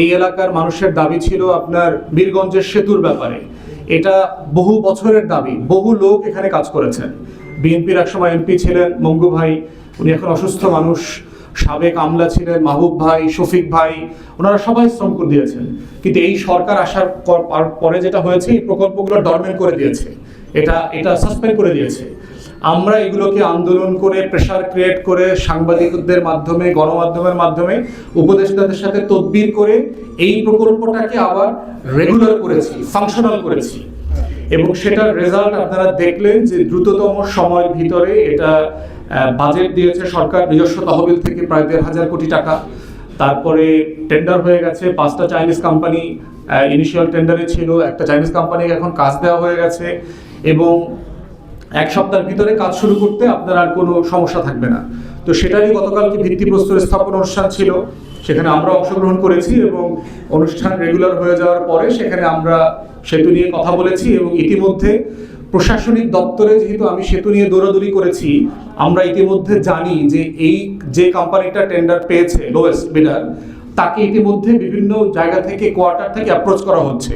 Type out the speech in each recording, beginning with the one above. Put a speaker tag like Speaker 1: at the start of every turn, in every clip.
Speaker 1: এই এলাকার মানুষের দাবি ছিল আপনার বীরগঞ্জের সেতুর ব্যাপারে। এটা বহু বছরের দাবি, বহু লোক এখানে কাজ করেছেন। বিএনপির একসময় এমপি ছিলেন মঙ্গু ভাই, উনি এখন অসুস্থ মানুষ, সাবেক আমলা ছিলেন মাহবুব ভাই, শফিক ভাই, ওনারা সবাই শ্রম করে দিয়েছেন। কিন্তু এই সরকার আসার পরে যেটা হয়েছে, এই প্রকল্পগুলো ডরমেন্ট করে দিয়েছে। এটা এটা সাসপেন্ড করে দিয়েছে। আমরা এগুলোকে আন্দোলন করে প্রেশার ক্রিয়েট করে, সাংবাদিকদের মাধ্যমে, গণমাধ্যমের মাধ্যমে, উপদেষ্টাদের সাথে তদবির করে এই প্রকল্পটাকে আবার রেগুলার করেছি ফাংশনাল করেছি। এবং সেটার রেজাল্ট আপনারা দেখলেন যে দ্রুততম সময়ের ভিতরে এটা বাজেট দিয়েছে সরকার, নিজস্ব তহবিল থেকে প্রায় দেড় হাজার কোটি টাকা। তারপরে টেন্ডার হয়ে গেছে, পাঁচটা চাইনিজ কোম্পানি ইনিশিয়াল টেন্ডারে ছিল, একটা চাইনিজ কোম্পানিকে এখন কাজ দেওয়া হয়ে গেছে। এবং এক সপ্তাহের ভিতরে কাজ শুরু করতে আপনার আর কোনো সমস্যা থাকবে না। তো সেটারই গতকালকে ভিত্তিপ্রস্তর স্থাপন অনুষ্ঠান ছিল। সেখানে আমরা অংশগ্রহণ করেছি এবং অনুষ্ঠান রেগুলার হয়ে যাওয়ার পরে সেখানে আমরা সেতু নিয়ে কথা বলেছি এবং ইতিমধ্যে প্রশাসনিক দপ্তরে যেহেতু আমি সেতু নিয়ে দৌড়াদৌড়ি করেছি, আমরা ইতিমধ্যে জানি যে এই যে কোম্পানিটা টেন্ডার পেয়েছে লোয়েস্ট বিডার তাকে ইতিমধ্যে বিভিন্ন জায়গা থেকে কোয়ার্টার থেকে অ্যাপ্রোচ করা হচ্ছে।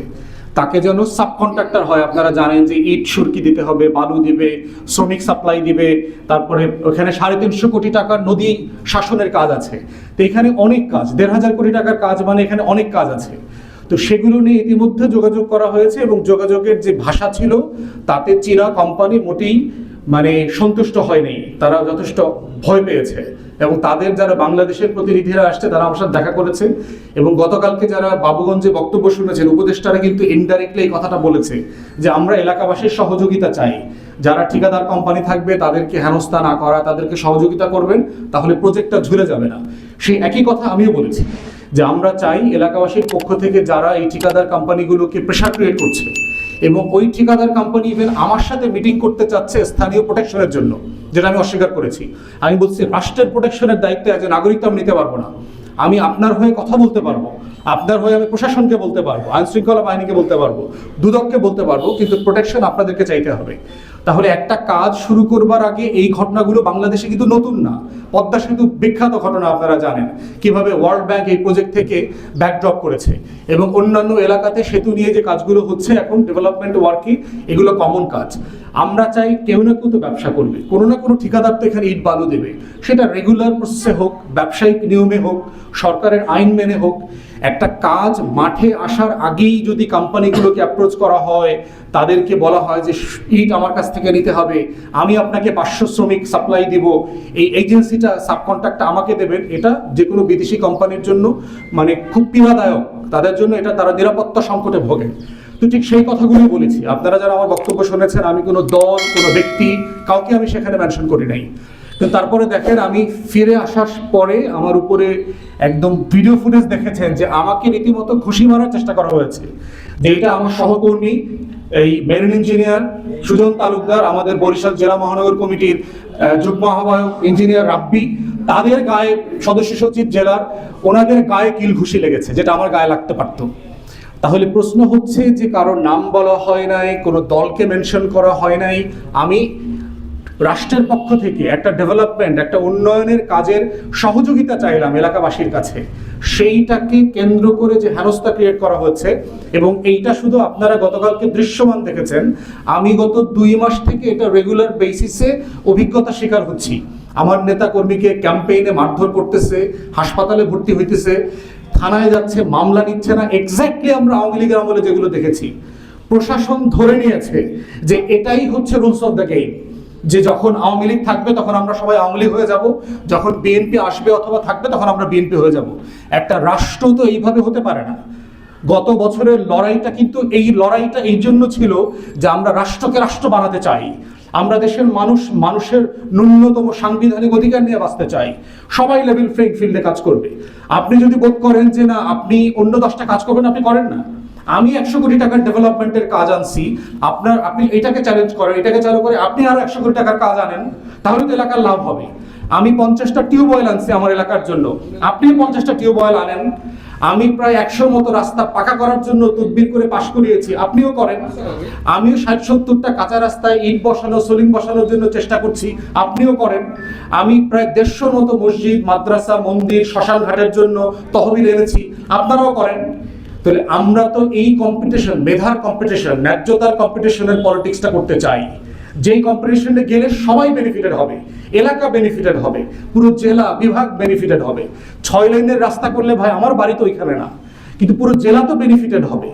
Speaker 1: তাকে যেন সাবকন্ট্রাক্টর হয়। আপনারা জানেন যে ইট সুরকি দিতে হবে, বালু দিবে, শ্রমিক সাপ্লাই দিবে, তারপরে ওখানে সাড়ে তিনশো কোটি টাকার নদী শাসনের কাজ আছে। তো এখানে অনেক কাজ, দেড় হাজার কোটি টাকার কাজ মানে এখানে অনেক কাজ আছে। তো সেগুলো নিয়ে ইতিমধ্যে যোগাযোগ করা হয়েছে এবং যোগাযোগের যে ভাষা ছিল, তাতে চীনা কোম্পানি মোটেই মানে সন্তুষ্ট হয়নি। তারা যথেষ্ট ভয় পেয়েছে। এবং তাদের যারা বাংলাদেশের প্রতিনিধিরা আসছে, তারা আমার সাথে দেখা করেছে। এবং গতকালকে যারা বাবুগঞ্জে বক্তব্য শুনেছেন, উপদেষ্টারা কিন্তু ইনডাইরেক্টলি এই কথাটা বলেছে যে, আমরা এলাকাবাসীর সহযোগিতা চাই। যারা ঠিকাদার কোম্পানি থাকবে, তাদেরকে হেনস্থা না করা, তাদেরকে সহযোগিতা করবেন, তাহলে প্রজেক্টটা ঝুলে যাবে না। সেই একই কথা আমিও বলেছি যে, আমরা চাই এলাকাবাসীর পক্ষ থেকে যারা এই ঠিকাদার কোম্পানিগুলোকে প্রেশার ক্রিয়েট করছে এবং ওই ঠিকাদার কোম্পানি ইভেন আমার সাথে মিটিং করতে চাচ্ছে স্থানীয় প্রোটেকশনের জন্য, যেটা আমি অস্বীকার করেছি। আমি বলছি, রাষ্ট্রের প্রোটেকশনের দায়িত্ব একজন নাগরিক তো আমি নিতে পারব না। আমি আপনার হয়ে কথা বলতে পারব। আপনার হয়ে আমি প্রশাসনকে বলতে পারব আইন শৃঙ্খলা বাহিনীকে বলতে পারব, দুদককে বলতে পারব, কিন্তু প্রোটেকশন আপনাদেরকে চাইতে হবে। তাহলে একটা কাজ শুরু করবার আগে এই ঘটনাগুলো বাংলাদেশে কিন্তু নতুন না। পদ্মা সেতু বিখ্যাত ঘটনা আপনারা জানেন। কীভাবে ওয়ার্ল্ড ব্যাংক এই প্রজেক্ট থেকে ব্যাকড্রপ করেছে এবং অন্যান্য এলাকাতে সেতু নিয়ে যে কাজগুলো হচ্ছে এখন ডেভেলপমেন্ট ওয়ার্কই এগুলো কমন কাজ। আমরা চাই কেউ না কেউ তো ব্যবসা করবে। কোনো না কোনো ঠিকাদার তো এখানে ইট বালু দেবে। সেটা রেগুলার প্রসেসে হোক, ব্যবসায়িক নিয়মে হোক, সরকারের আইন মেনে হোক একটা কাজ মাঠে আসার আগেই যদি কোম্পানিগুলোকে অ্যাপ্রোচ করা হয়, তাদেরকে বলা হয় যে, ইট আমার কাছ থেকে নিতে হবে, আমি আপনাকে পাঁচশো শ্রমিক সাপ্লাই দিব। এই এজেন্সিটা সাবকন্ট্রাক্টটা আমাকে দেবেন। এটা যে কোনো বিদেশি কোম্পানির জন্য মানে খুব পীড়াদায়ক তাদের জন্য এটা তারা নিরাপত্তা সংকটে ভোগে। তো ঠিক সেই কথাগুলোই বলেছি। আপনারা যারা আমার বক্তব্য শুনেছেন, আমি কোনো দল, কোনো ব্যক্তি, কাউকে আমি সেখানে মেনশন করি নাই। তারপরে দেখেন আমি ফিরে আসার পরে আমার উপরে একদম ভিডিও ফুটেজ দেখেছেন যে আমাকে রীতিমতো খুশি মারার চেষ্টা করা হয়েছে। যে এটা আমার সহকর্মী, এই মেরিন ইঞ্জিনিয়ার সুজন তালুকদার, আমাদের বরিশাল জেলা মহানগর কমিটির যুগ্ম আহ্বায়ক ইঞ্জিনিয়ার রাব্বি, তাদের গায়ে সদস্য সচিব জেলার, ওনাদের গায়ে কিল ঘুষি লেগেছে, যেটা আমার গায়ে লাগতে পারতো। তাহলে প্রশ্ন হচ্ছে যে কারোর নাম বলা হয় নাই, কোনো দলকে মেনশন করা হয় নাই, আমি রাষ্ট্রের পক্ষ থেকে একটা ডেভেলপমেন্ট একটা উন্নয়নের কাজের সহযোগিতা চাইলাম এলাকাবাসীর কাছে। সেইটাকে কেন্দ্র করে যে হেনস্থা ক্রিয়েট করা হচ্ছে, এবং এইটা শুধু আপনারা গতকালকে দৃশ্যমান দেখেছেন, আমি গত দুই মাস থেকে এটা রেগুলার বেসিসে অভিজ্ঞতা শিকার হচ্ছি। আমার নেতা কর্মীকে ক্যাম্পেইনে মারধর করতেছে, হাসপাতালে ভর্তি হইতেছে, থানায় যাচ্ছে, মামলা নিচ্ছে না এক্স্যাক্টলি আমরা আওয়ামী লীগের আমলে যেগুলো দেখেছি। প্রশাসন ধরে নিয়েছে যে এটাই হচ্ছে রুলস অফ দ্য গেম যে যখন আওয়ামী লীগ থাকবে, তখন আমরা সবাই আওয়ামী হয়ে যাব। যখন বিএনপি আসবে অথবা থাকবে, তখন আমরা বিএনপি হয়ে যাব। একটা রাষ্ট্র তো এইভাবে হতে পারে না। গত বছরের লড়াইটা কিন্তু এই লড়াইটা এই জন্য ছিল যে আমরা রাষ্ট্রকে রাষ্ট্র বানাতে চাই। আমরা দেশের মানুষ, মানুষের ন্যূনতম সাংবিধানিক অধিকার নিয়ে বাঁচতে চাই। সবাই লেভেল ফ্লেইং ফিল্ডে কাজ করবে। আপনি যদি বোধ করেন যে না, আপনি অন্য দশটা কাজ করবেন, আপনি করেন না। আমি একশো কোটি টাকার ডেভেলপমেন্টের কাজ আনছি, আপনার, আপনি এটাকে চ্যালেঞ্জ করেন, এটাকে চালু করে আপনি আরও একশো কোটি টাকার কাজ আনেন, তাহলে তো এলাকার লাভ হবে। আমি পঞ্চাশটা টিউবওয়েল আনছি আমার এলাকার জন্য। আপনি পঞ্চাশটা টিউবওয়েল আনেন। আমি প্রায় একশো মতো রাস্তা পাকা করার জন্য তদবির করে পাশ করিয়েছি। আপনিও করেন। আমিও ষাট সত্তরটা কাঁচা রাস্তায় ইট বসানো সোলিং বসানোর জন্য চেষ্টা করছি। আপনিও করেন। আমি প্রায় দেড়শো মতো মসজিদ, মাদ্রাসা, মন্দির শ্মশান ঘাটের জন্য তহবিল এনেছি। আপনারাও করেন। তাহলে আমরা তো এই কম্পিটিশন মেধার কম্পিটিশন ন্যায্যতার কম্পিটিশনের পলিটিক্সটা করতে চাই। যেই কর্পোরেশনে গেলে সবাই বেনিফিটেড হবে, এলাকা বেনিফিটেড হবে, পুরো জেলা বিভাগ বেনিফিটেড হবে। ছয় লাইনের রাস্তা করলে ভাই আমার বাড়ি তো ওইখানে না, কিন্তু পুরো জেলা তো বেনিফিটেড হবে।